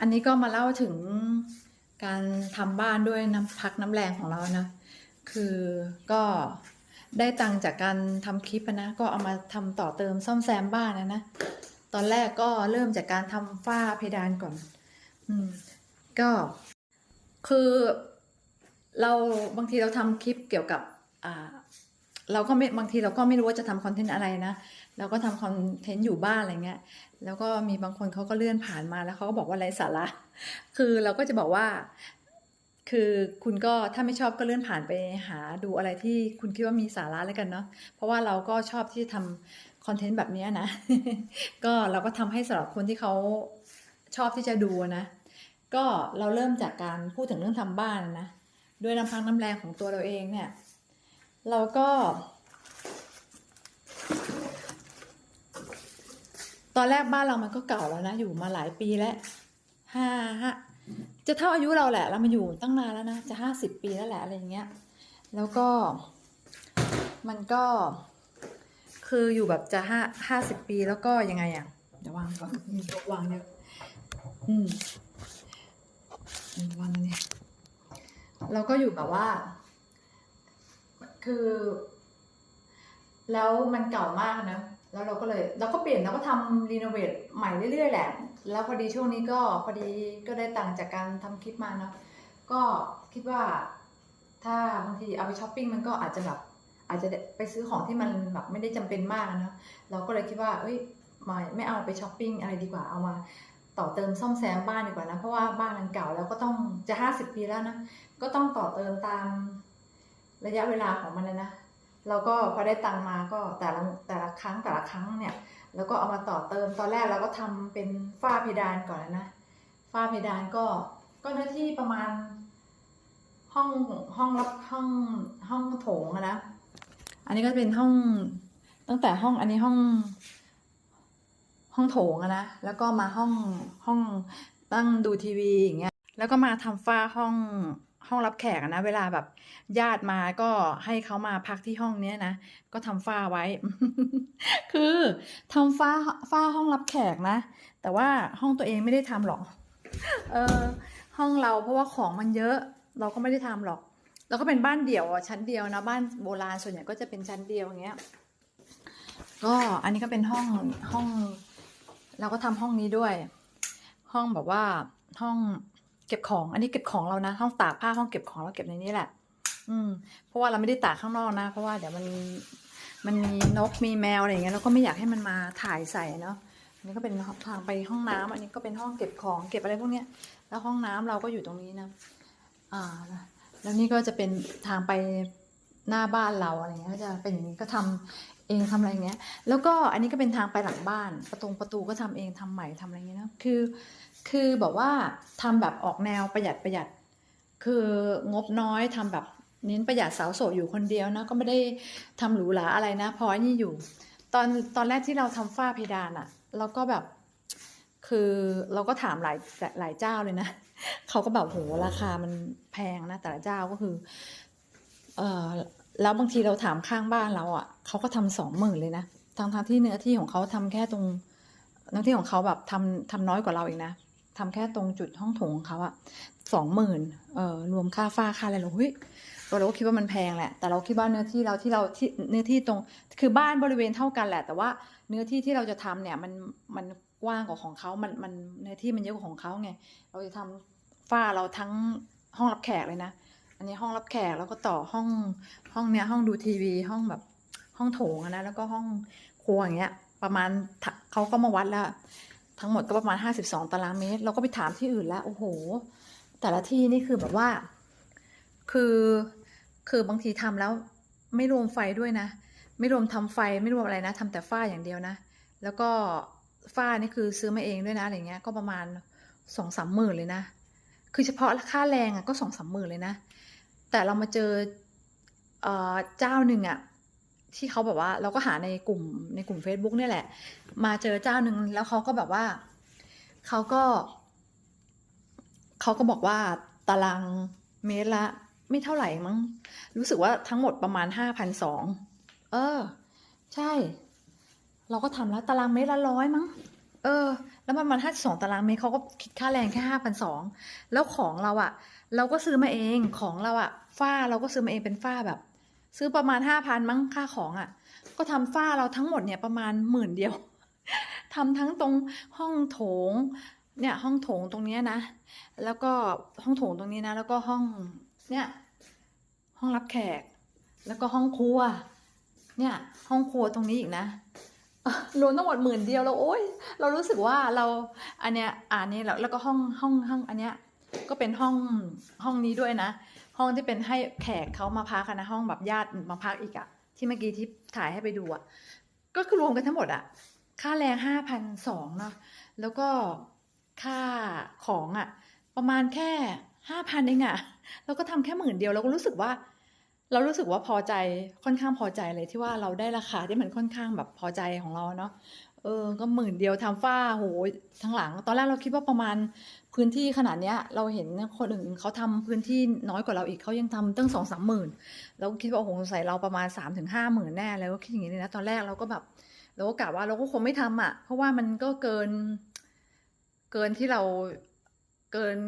อันนี้ก็มาเล่าถึงการทำบ้านด้วยน้ำพักน้ำแรงของเรานะ คือก็ได้ตังจากการทำคลิปนะ ก็เอามาทำต่อเติมซ่อมแซมบ้านนะนะ ตอนแรกก็เริ่มจากการทำฝ้าเพดานก่อน อืม ก็คือเราบางทีเราทำคลิปเกี่ยวกับ อ่า เราก็ไม่บางทีเราก็ไม่รู้ว่าจะทำคอนเทนต์อะไรนะ เราก็ทำคอนเทนต์อยู่บ้านอะไรเงี้ย แล้วก็มีบางคนเขาก็เลื่อนผ่านมาแล้วเขาก็บอกว่าไรสาระ คือเราก็จะบอกว่า คือคุณก็ถ้าไม่ชอบก็เลื่อนผ่านไปหาดูอะไรที่คุณคิดว่ามีสาระแล้วกันเนาะ เพราะว่าเราก็ชอบที่จะทำคอนเทนต์แบบเนี้ยนะ ก็เราก็ทำให้สำหรับคนที่เขาชอบที่จะดูนะ ก็เราเริ่มจากการพูดถึงเรื่องทำบ้านนะ ด้วยน้ำพักน้ำแรงของตัวเราเองเนี่ย เราก็ ตอนแรกบ้านเรามันก็เก่าแล้วนะ อยู่มาหลายปีแล้วห้าห้าจะเท่าอายุเราแหละ เรามาอยู่ตั้งนานแล้วนะ จะห้าสิบปีแล้วแหละอะไรอย่างเงี้ย แล้วก็ มันก็ คืออยู่แบบจะห้าห้าสิบปีแล้วก็ยังไงอะเดี๋ยววางก่อนมีโต๊ะวางเยอะอืมวางตรนี้เราก็อยู่แบบว่า คือ แล้วมันเก่ามากนะ แล้วเราก็เลยเราก็เปลี่ยนเราก็ทำรีโนเวทใหม่เรื่อยๆแหละ แล้วพอดีช่วงนี้ก็พอดีก็ได้ตังค์จากการทำคลิปมาเนาะก็คิดว่าถ้าบางทีเอาไปช้อปปิ้งมันก็อาจจะแบบอาจจะไปซื้อของที่มันแบบไม่ได้จำเป็นมากเนาะเราก็เลยคิดว่าเอ้ยไม่ไม่เอาไปช้อปปิ้งอะไรดีกว่าเอามาต่อเติมซ่อมแซมบ้านดีกว่านะ เพราะว่าบ้านมันเก่าแล้วก็ต้องจะห้าสิบปีแล้วนะ ก็ต้องต่อเติมตามระยะเวลาของมันเลยนะ เราก็พอได้ตังมาก็แต่ละแต่ละครั้งแต่ละครั้งเนี่ยแล้วก็เอามาต่อเติมตอนแรกเราก็ทำเป็นฝ้าเพดานก่อนนะฝ้าเพดานก็ก็เนื้อที่ประมาณห้องห้องรับห้องห้องโถงนะอันนี้ก็เป็นห้องตั้งแต่ห้องอันนี้ห้อง ห้องโถงนะแล้วก็มาห้องห้องตั้งดูทีวีอย่างเงี้ยแล้วก็มาทำฝ้าห้อง ห้องรับแขกนะ เวลาแบบญาติมาก็ให้เขามาพักที่ห้องเนี้ยนะ ก็ทำฝ้าไว้ คือทำฝ้าฝ้าห้องรับแขกนะ แต่ว่าห้องตัวเองไม่ได้ทำหรอก เออ ห้องเราเพราะว่าของมันเยอะ เราก็ไม่ได้ทำหรอกแล้วก็เป็นบ้านเดี่ยวอะชั้นเดียวนะ บ้านโบราณส่วนใหญ่ก็จะเป็นชั้นเดียวอย่างเงี้ย ก็อันนี้ก็เป็นห้องห้อง เราก็ทำห้องนี้ด้วย ห้องแบบว่าห้อง เก็บของ อันนี้เก็บของเรานะ ห้องตากผ้าห้องเก็บของเราเก็บในนี้แหละ อืม เพราะว่าเราไม่ได้ตากข้างนอกนะ เพราะว่าเดี๋ยวมันมันมีนกมีแมวอะไรอย่างเงี้ยเราก็ไม่อยากให้มันมาถ่ายใส่เนาะอันนี้ก็เป็นทางไปห้องน้ำอันนี้ก็เป็นห้องเก็บของเก็บอะไรพวกเนี้ย แล้วห้องน้ำเราก็อยู่ตรงนี้นะอ่าแล้วนี่ก็จะเป็นทางไปหน้าบ้านเราอะไรเงี้ยก็จะเป็นอย่างนี้ก็ทำเองทำอะไรเงี้ย แล้วก็อันนี้ก็เป็นทางไปหลังบ้าน ประตูประตูก็ทำเองทำใหม่ทำอะไรเงี้ยนะคือ คือแบบว่าทำแบบออกแนวประหยัดประหยัด คืองบน้อยทำแบบเน้นประหยัดสาวโสดอยู่คนเดียวนะก็ไม่ได้ทำหรูหราอะไรนะพอนี่อยู่ ตอนตอนแรกที่เราทำฝ้าเพดานอะเราก็แบบคือเราก็ถามหลายหลายเจ้าเลยนะเขาก็แบบโหราคามันแพงนะแต่ละเจ้าก็คือ เออแล้วบางทีเราถามข้างบ้านเราอะเขาก็ทำสองหมื่นเลยนะทั้งทางที่เนื้อที่ของเขาทำแค่ตรงเนื้อที่ของเขาแบบทำทำน้อยกว่าเราเอีกนะ ทำแค่ตรงจุดห้องโถงของเขาอะสองหมื่นเอ่อรวมค่าฝ้าค่าอะไรเราเฮ้ยเราก็คิดว่ามันแพงแหละ แต่เราคิดว่าเนื้อที่เราที่เราที่เนื้อที่ตรง คือบ้านบริเวณเท่ากันแหละ แต่ว่าเนื้อที่ที่เราจะทำเนี่ยมันมันกว้างกว่าของเขามันมันเนื้อที่มันเยอะกว่าของเขาไง เราจะทำฝ้าเราทั้งห้องรับแขกเลยนะ อันนี้ห้องรับแขกแล้วก็ต่อห้องห้องเนี้ยห้องดูทีวีห้องแบบห้องโถงนะแล้วก็ห้องครัวอย่างเงี้ย ประมาณเขาก็มาวัดแล้ว ทั้งหมดก็ประมาณห้าสิบสองตารางเมตร เราก็ไปถามที่อื่นแล้ว โอ้โห แต่ละที่นี่คือแบบว่า คือ คือบางทีทำแล้ว ไม่รวมไฟด้วยนะ ไม่รวมทำไฟ ไม่รวมอะไรนะทำแต่ฝ้าอย่างเดียวนะ แล้วก็ฝ้านี่คือซื้อมาเองด้วยนะ อะไรเงี้ย ก็ประมาณสองสามหมื่นเลยนะ คือเฉพาะค่าแรงอะก็สองสามหมื่นเลยนะ แต่เรามาเจอเอ่อเจ้าหนึ่งอะ ที่เขาแบบว่า เราก็หาในกลุ่มในกลุ่ม Facebook เนี่ยแหละ มาเจอเจ้าหนึ่งแล้วเขาก็แบบว่าเขาก็เขาก็บอกว่าตารางเมตรละ ไม่เท่าไหร่มั้ง รู้สึกว่าทั้งหมดประมาณห้าพันสองเออ ใช่ เราก็ทำแล้วตารางเมตรละร้อยมั้ง เออ แล้วมันมันห้าสองตารางเมตรเขาก็คิดค่าแรงแค่ห้าพันสองแล้วของเราอะเราก็ซื้อมาเองของเราอะฝ้าเราก็ซื้อมาเองเป็นฝ้าแบบ ซื้อประมาณห้าพันมั้งค่าของอะก็ทำฝ้าเราทั้งหมดเนี่ยประมาณหมื่นเดียวทำทั้งตรงห้องโถง เนี่ยห้องโถงตรงเนี้ยนะ แล้วก็ห้องโถงตรงนี้นะ แล้วก็ห้องเนี่ยห้องรับแขก แล้วก็ห้องครัว เนี่ย ห้องครัวตรงนี้อีกนะรวมทั้งหมดหมื่นเดียวแล้วโอ๊ยเรารู้สึกว่าเราอันเนี้ยอ่านนี้แล้วแล้วก็ห้องห้องห้องอันเนี้ยก็เป็นห้องห้องนี้ด้วยนะ ห้องที่เป็นให้แขกเขามาพักนะห้องแบบญาติมาพักอีกอะที่เมื่อกี้ที่ถ่ายให้ไปดูอะก็คือรวมกันทั้งหมดอะค่าแรงห้าพันสองเนาะแล้วก็ค่าของอะประมาณแค่ห้าพันเองอะแล้วก็ทำแค่หมื่นเดียวเราก็รู้สึกว่า เรารู้สึกว่าพอใจค่อนข้างพอใจเลยที่ว่าเราได้ราคาที่มันค่อนข้างแบบพอใจของเราเนาะเออ ก็หมื่นเดียวทำฝ้าโหทั้งหลัง ตอนแรกเราคิดว่าประมาณ พื้นที่ขนาดเนี้ย เราเห็นคนอื่นเขาทำพื้นที่น้อยกว่าเราอีกเขายังทำตั้งสองสามหมื่นเราคิดว่าโอ้โหใส่เราประมาณสามถึงห้าหมื่นแน่เลยก็คิดอย่างนี้เลยนะตอนแรกเราก็แบบเราก็กะว่าเราก็คงไม่ทำอะ เพราะว่ามันก็เกิน เกินที่เราเกิน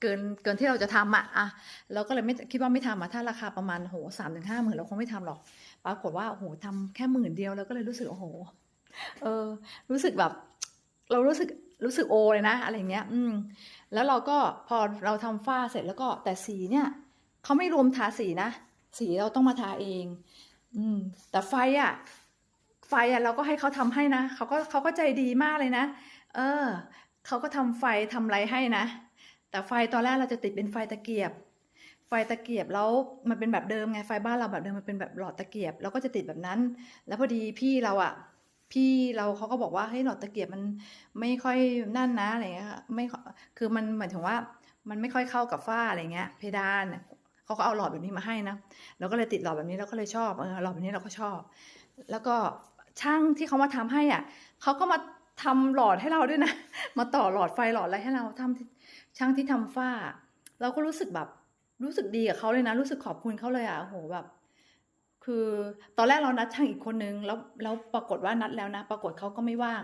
เกินเกินที่เราจะทำอะอะเราก็เลยไม่คิดว่าไม่ทำอะถ้าราคาประมาณโหสามถึงห้าหมื่นเราคงไม่ทำหรอก ปรากฏว่าโอ้โหทำแค่หมื่นเดียวเราก็เลยรู้สึกโอ้โห เออ รู้สึกแบบ เรารู้สึก รู้สึกโอเลยนะ อะไรเงี้ย อืม แล้วเราก็พอเราทำฝ้าเสร็จแล้วก็แต่สีเนี่ยเขาไม่รวมทาสีนะ สีเราต้องมาทาเอง อืม แต่ไฟอะ ไฟอะเราก็ให้เขาทำให้นะเขาก็เขาก็ใจดีมากเลยนะ เออเขาก็ทำไฟทำอะไรให้นะ แต่ไฟตอนแรกเราจะติดเป็นไฟตะเกียบ ไฟตะเกียบแล้วมันเป็นแบบเดิมไง ไฟบ้านเราแบบเดิมมันเป็นแบบหลอดตะเกียบ เราก็จะติดแบบนั้น แล้วพอดีพี่เราอะ พี่เราเขาก็บอกว่าเฮ้ยหลอดตะเกียบมันไม่ค่อยนั่นนะอะไรเงี้ยไม่คือมันเหมายถึงว่ามันไม่ค่อยเข้ากับฝ้าอะไรเงี้ย เพดานเขาก็เอาหลอดแบบนี้มาให้นะเราก็เลยติดหลอดแบบนี้เราก็เลยชอบเออหลอดแบบนี้เราก็ชอบ แล้วก็ช่างที่เขามาทำให้อะเขาก็มาทำหลอดให้เราด้วยนะ มาต่อหลอดไฟหลอดอะไรให้เราทำที่ช่างที่ทำฝ้า เราก็รู้สึกแบบรู้สึกดีกับเขาเลยนะ รู้สึกขอบคุณเขาเลยอะโอ้โหแบบ คือตอนแรกเรานัดช่างอีกคนนึงแล้วแล้วปรากฏว่านัดแล้วนะ ปรากฏเขาก็ไม่ว่าง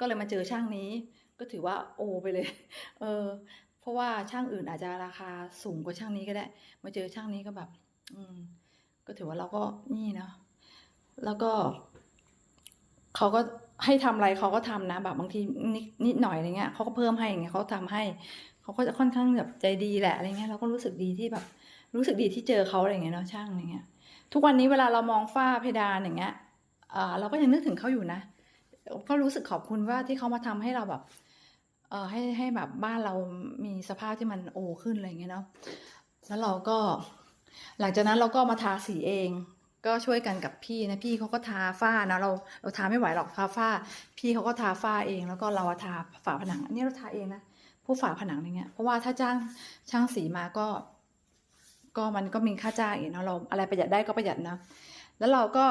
ก็เลยมาเจอช่างนี้ ก็ถือว่าโอไปเลย เออ เพราะว่าช่างอื่นอาจจะราคาสูงกว่าช่างนี้ก็ได้ มาเจอช่างนี้ก็แบบ อืม ก็ถือว่าเราก็นี่เนาะแล้วก็เขาก็ให้ทำอะไรเขาก็ทำนะแบบบางทีนิดนิดหน่อยอะไรเงี้ยเขาก็เพิ่มให้อย่างเงี้ยเขาทำให้เขาก็จะค่อนข้างแบบใจดีแหละอะไรเงี้ยเราก็รู้สึกดีที่แบบ รู้สึกดีที่เจอเขาอะไรเงี้ยเนาะช่างอะไรเงี้ย ทุกวันนี้เวลาเรามองฝ้าเพดานอย่างเงี้ยเราก็ยังนึกถึงเขาอยู่นะ ก็รู้สึกขอบคุณว่าที่เขามาทำให้เราแบบเออให้ให้แบบบ้านเรามีสภาพที่มันโอขึ้นอะไรเงี้ยเนาะแล้วเราก็ หลังจากนั้นเราก็มาทาสีเอง ก็ช่วยกันกับพี่นะพี่เขาก็ทาฝ้านะเราเราทาไม่ไหวหรอกทาฝ้า พี่เขาก็ทาฝ้าเอง แล้วก็เราทาฝาผนัง อันนี้เราทาเองนะพวกฝาผนังอะไรเงี้ยเพราะว่าถ้าจ้างช่างสีมาก็ ก็มันก็มีค่าจ้างอีกเนาะเราอะไรประหยัดได้ก็ประหยัดนะ แล้วเราก็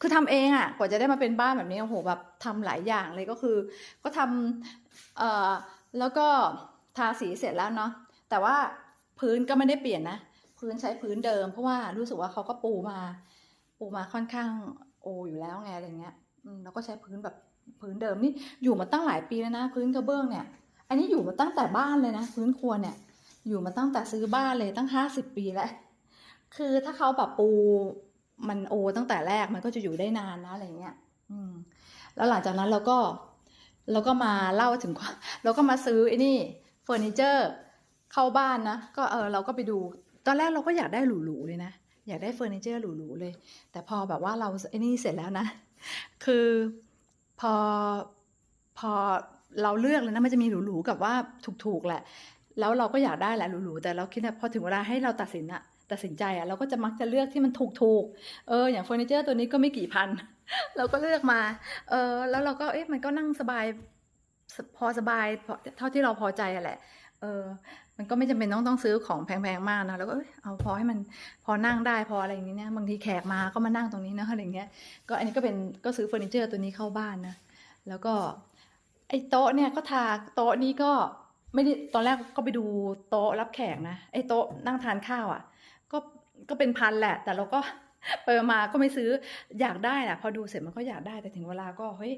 คือทำเองอะ่ะกว่าจะได้มาเป็นบ้านแบบนี้โอ้โหแบบทำหลายอย่างเลยก็คือ ก็ทำเอ่อแล้วก็ทาสีเสร็จแล้วเนาะแต่ว่าพื้นก็ไม่ได้เปลี่ยนนะพื้นใช้พื้นเดิม เพราะว่ารู้สึกว่าเขาก็ปูมา ปูมาค่อนข้างโออยู่แล้วไงอะไรเงี้ยแล้วก็ใช้พื้นแบบพื้นเดิมนี่อยู่มาตั้งหลายปีแล้วนะ พื้นกระเบื้องเนี่ย อันนี้อยู่มาตั้งแต่บ้านเลยนะ พื้นครัวเนี่ย อยู่มาตั้งแต่ซื้อบ้านเลยตั้งห้าสิบปีแล้ว คือถ้าเขาแบบปูมันโอตั้งแต่แรกมันก็จะอยู่ได้นานนะอะไรเงี้ย อืม แล้วหลังจากนั้นเราก็เราก็มาเล่าถึงความเราก็มาซื้อไอ้นี่เฟอร์นิเจอร์เข้าบ้านนะ ก็เออเราก็ไปดู ตอนแรกเราก็อยากได้หรูๆเลยนะ อยากได้เฟอร์นิเจอร์หรูๆเลย แต่พอแบบว่าเราไอ้นี่เสร็จแล้วนะ คือพอพอเราเลือกเลยนะมันจะมีหรูๆกับว่าถูกๆแหละ แล้วเราก็อยากได้แหละหรูๆแต่เราคิดว่าพอถึงเวลาให้เราตัดสินอะตัดสินใจอะเราก็จะมักจะเลือกที่มันถูกๆเอออย่างเฟอร์นิเจอร์ตัวนี้ก็ไม่กี่พัน เราก็เลือกมา เออแล้วเราก็เอ๊ะมันก็นั่งสบายพอสบายพอเท่าที่เราพอใจอะแหละ เออ มันก็ไม่จำเป็นต้องต้องซื้อของแพงๆมากนะแล้วก็เอ้ยเอาพอให้มันพอนั่งได้พออะไรอย่างเนี่ยบางทีแขกมาก็มานั่งตรงนี้นะอะไรเงี้ยก็อันนี้ก็เป็นก็ซื้อเฟอร์นิเจอร์ตัวนี้เข้าบ้านนะแล้วก็ไอ้โต๊ะเนี่ยก็ทาโต๊ะนี้ก็ ไม่ได้ตอนแรกก็ไปดูโต๊ะรับแขกนะไอ้โต๊ะนั่งทานข้าวอะ ก็ก็เป็นพันแหละ แต่เราก็ไปมาก็ไม่ซื้ออยากได้แหละพอดูเสร็จมันก็อยากได้แต่ถึงเวลาก็เฮ้ย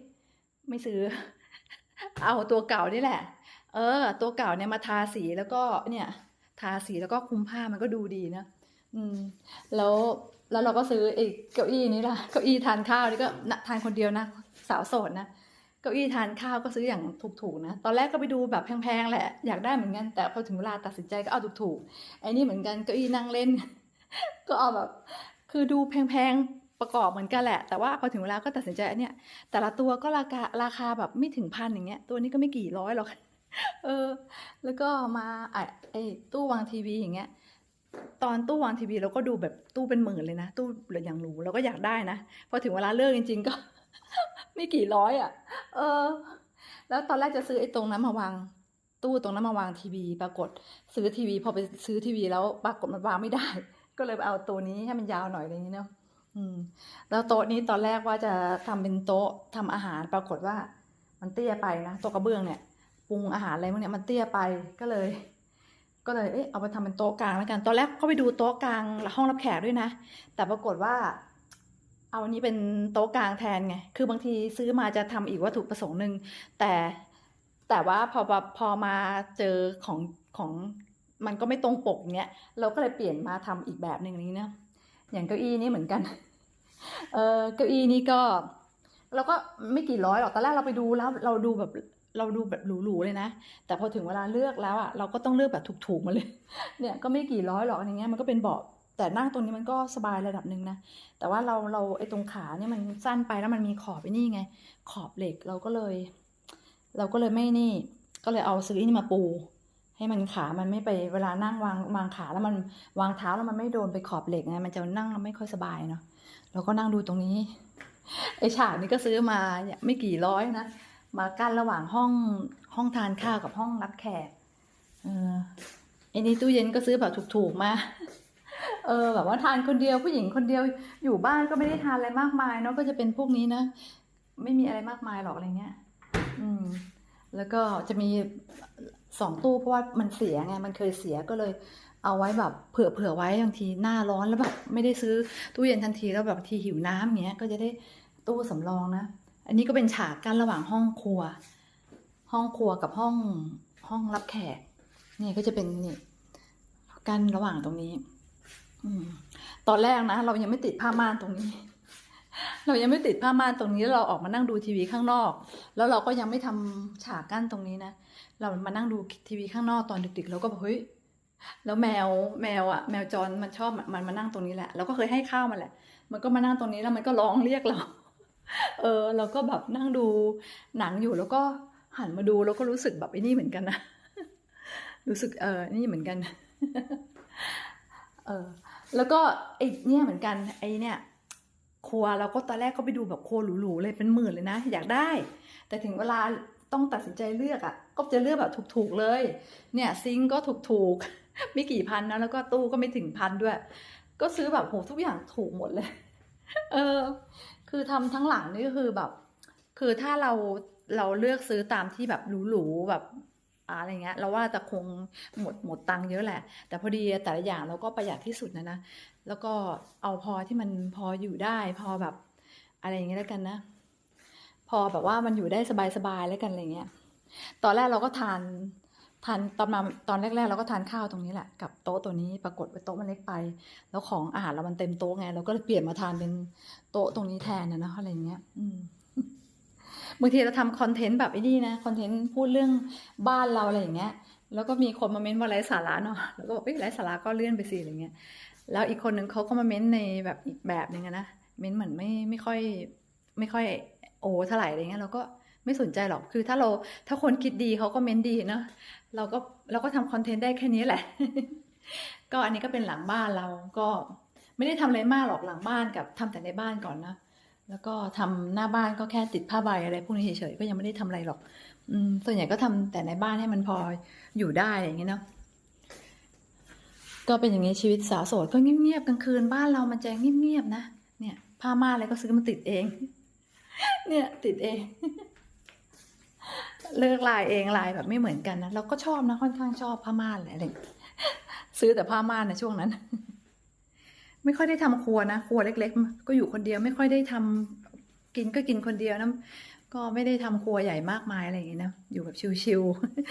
ไม่ซื้อ เอาตัวเก่านี่แหละ เออ ตัวเก่าเนี่ยมาทาสีแล้วก็เนี่ย ทาสีแล้วก็คุมผ้ามันก็ดูดีนะอืม แล้วแล้วเราก็ซื้อไอ้เก้าอี้นี้ล่ะเก้าอี้ทานข้าวนี่ก็ทานคนเดียวนะสาวโสดนะ เก้าอี้ทานข้าวก็ซื้ออย่างถูกๆนะ ตอนแรกก็ไปดูแบบแพงๆแหละ อยากได้เหมือนกัน แต่พอถึงเวลาตัดสินใจก็เอาถูกๆ ไอ้นี่เหมือนกันเก้าอี้นั่งเล่น ก็เอาแบบ คือดูแพงๆ ประกอบเหมือนกันแหละ แต่ว่าพอถึงเวลาก็ตัดสินใจอันเนี้ย แต่ละตัวก็ราคาราคาแบบไม่ถึงพันอย่างเงี้ย ตัวนี้ก็ไม่กี่ร้อยหรอก เออ แล้วก็มาไอ้ไอ้ตู้วางทีวีอย่างเงี้ยตอนตู้วางทีวีเราก็ดูแบบตู้เป็นหมื่นเลยนะ ตู้เหลืออย่างหรูเราก็อยากได้นะ พอถึงเวลาเลิกจริง ๆ ก็ ไม่กี่ร้อยอะ เออ แล้วตอนแรกจะซื้อไอ้ตรงนั้นมาวาง ตู้ตรงนั้นมาวางทีวี ปรากฏ ซื้อทีวี พอไปซื้อทีวีแล้วปรากฏมันวางไม่ได้ ก็เลยเอาตัวนี้ให้มันยาวหน่อยอะไรอย่างนี้เนาะอืม แล้วโต๊ะนี้ตอนแรกว่าจะทำเป็นโต๊ะทำอาหาร ปรากฏว่า มันเตี้ยไปนะโต๊ะกระเบื้องเนี่ยปรุงอาหารอะไรพวกเนี้ยมันเตี้ยไปก็เลย ก็เลยเอ๊ะเอาไปทำเป็นโต๊ะกลางแล้วกัน ตอนแรกก็ไปดูโต๊ะกลางห้องรับแขกด้วยนะ แต่ปรากฏว่า เอาอันนี้เป็นโต๊ะกลางแทนไง คือบางทีซื้อมาจะทำอีกวัตถุประสงค์หนึ่ง แต่แต่ว่าพอพอพอมาเจอของของมันก็ไม่ตรงปกเนี้ย เราก็เลยเปลี่ยนมาทำอีกแบบหนึ่งนี้นะ อย่างเก้าอี้นี่เหมือนกัน เออเก้าอี้นี่ก็เราก็ไม่กี่ร้อยหรอก ตอนแรกเราไปดูแล้วเราดูแบบเราดูแบบหรูๆเลยนะ แต่พอถึงเวลาเลือกแล้วอะเราก็ต้องเลือกแบบถูกๆมาเลย เนี่ยก็ไม่กี่ร้อยหรอกอย่างเงี้ยมันก็เป็นเบาะ แต่นั่งตรงนี้มันก็สบายระดับหนึ่งนะ แต่ว่าเราเราไอ้ตรงขาเนี่ยมันสั้นไปแล้วมันมีขอบไอ้นี่ไง ขอบเหล็กเราก็เลย เราก็เลยไม่นี่ ก็เลยเอาซื้อนี่มาปู ให้มันขามันไม่ไปเวลานั่งวางวางขาแล้วมันวางเท้าแล้วมันไม่โดนไปขอบเหล็กไงมันจะนั่งแล้วไม่ค่อยสบายเนาะเราก็นั่งดูตรงนี้ไอ้ฉากนี้ก็ซื้อมาไม่กี่ร้อยนะมากั้นระหว่างห้องห้องทานข้าวกับห้องรับแขกเออไอ้นี่ตู้เย็นก็ซื้อแบบถูกๆมา เออแบบว่าทานคนเดียวผู้หญิงคนเดียวอยู่บ้านก็ไม่ได้ทานอะไรมากมายเนาะก็จะเป็นพวกนี้นะไม่มีอะไรมากมายหรอกอะไรเงี้ย อืม แล้วก็จะมีสองตู้เพราะว่ามันเสียไงมันเคยเสียก็เลย เอาไว้แบบเผื่อเผื่อไว้บางทีหน้าร้อนแล้วแบบไม่ได้ซื้อตู้เย็นทันทีแล้วแบบทีหิวน้ำอย่าเงี้ย ก็จะได้ตู้สำรองนะอันนี้ก็เป็นฉากกั้นระหว่างห้องครัว ห้องครัวกับห้องห้องรับแขกนี่ก็จะเป็นนี่กั้นระหว่างตรงนี้ ตอนแรกนะเรายังไม่ติดผ้าม่านตรงนี้ เรายังไม่ติดผ้าม่านตรงนี้เราออกมานั่งดูทีวีข้างนอก แล้วเราก็ยังไม่ทำฉากกั้นตรงนี้นะเรามานั่งดูทีวีข้างนอกตอนดึกๆเราก็บอกเฮ้ยแล้วแมวแมวอะ แมวจรมันชอบมันมานั่งตรงนี้แหละเราก็เคยให้ข้าวมันแหละ มันก็มานั่งตรงนี้แล้วมันก็ร้องเรียกเรา เออ เราก็แบบนั่งดูหนังอยู่แล้วก็หันมาดูแล้วก็รู้สึกแบบไอ้นี่เหมือนกันนะรู้สึกเออนี่เหมือนกัน เออ แล้วก็ไอ้เนี่ยเหมือนกันไอ้เนี่ยครัวเราก็ตอนแรกก็ไปดูแบบครัวหรูๆเลยเป็นหมื่นเลยนะ อยากได้ แต่ถึงเวลาต้องตัดสินใจเลือกอะ่ะ ก็จะเลือกแบบถูกๆเลย เนี่ยซิงก็ถูกๆไม่กี่พันนะแล้วก็ตู้ก็ไม่ถึงพันด้วย ก็ซื้อแบบโหทุกอย่างถูกหมดเลย เออ คือทำทั้งหลังนี่ก็คือแบบ คือถ้าเราเราเลือกซื้อตามที่แบบหรูๆแบบ อะไรเงี้ยเราว่าจะคงหมดหมดตังค์เยอะแหละ แต่พอดีแต่ละอย่างเราก็ประหยัดที่สุดนะนะแล้วก็เอาพอที่มันพออยู่ได้ พอแบบ อะไรอย่างเงี้ยแล้วกันนะ พอแบบว่ามันอยู่ได้สบายๆแล้วกันอะไรเงี้ย ตอนแรกเราก็ทานทานตอนมาตอนแรกๆเราก็ทานข้าวตรงนี้แหละกับโต๊ะตัวนี้ปรากฏว่าโต๊ะมันเล็กไป แล้วของอาหารเรามันเต็มโต๊ะไงเราก็เลยเปลี่ยนมาทานเป็นโต๊ะตรงนี้แทนนะนะอะไรเงี้ย อืม บางทีเราทำคอนเทนต์แบบไอ้นี่นะคอนเทนต์พูดเรื่องบ้านเราอะไรอย่างเงี้ย แล้วก็มีคนมาเม้นว่าไร้สาระเนาะแล้วก็บอกเอ้ยไร้สาระก็เลื่อนไปสิอะไรเงี้ยแล้วอีกคนหนึ่งเขาก็มาเม้นในแบบอีกแบบหนึ่งนะเม้นเหมือนไม่ไม่ค่อยไม่ค่อยโอเท่าไหร่อะไรเงี้ยเราก็ไม่สนใจหรอก คือถ้าเราถ้าคนคิดดีเขาก็เม้นดีเนาะ เราก็เราก็ทำคอนเทนต์ได้แค่นี้แหละ ก็อันนี้ก็เป็นหลังบ้านเราก็ไม่ได้ทำอะไรมากหรอกหลังบ้านกับทำแต่ในบ้านก่อนนะ แล้วก็ทำหน้าบ้านก็แค่ติดผ้าใบอะไรพวกนี้เฉยๆก็ยังไม่ได้ทำอะไรหรอก อืมส่วนใหญ่ก็ทำแต่ในบ้านให้มันพออยู่ได้อย่างเงี้ยเนาะก็เป็นอย่างนี้ชีวิตสาวโสดก็เงียบๆกลางคืนบ้านเรามันจะเงียบๆนะเนี่ยผ้าม่านอะไรก็ซื้อมาติดเอง เนี่ยติดเอง เลือกลายเองลายแบบไม่เหมือนกันนะเราก็ชอบนะค่อนข้างชอบผ้าม่านอะไรซื้อแต่ผ้าม่านในช่วงนั้น ไม่ค่อยได้ทำครัวนะ ครัวเล็ก ๆ ก็อยู่คนเดียวไม่ค่อยได้ทำกินก็กินคนเดียวนะก็ไม่ได้ทำครัวใหญ่มากมายอะไรอย่างงี้นะ อยู่แบบชิวๆ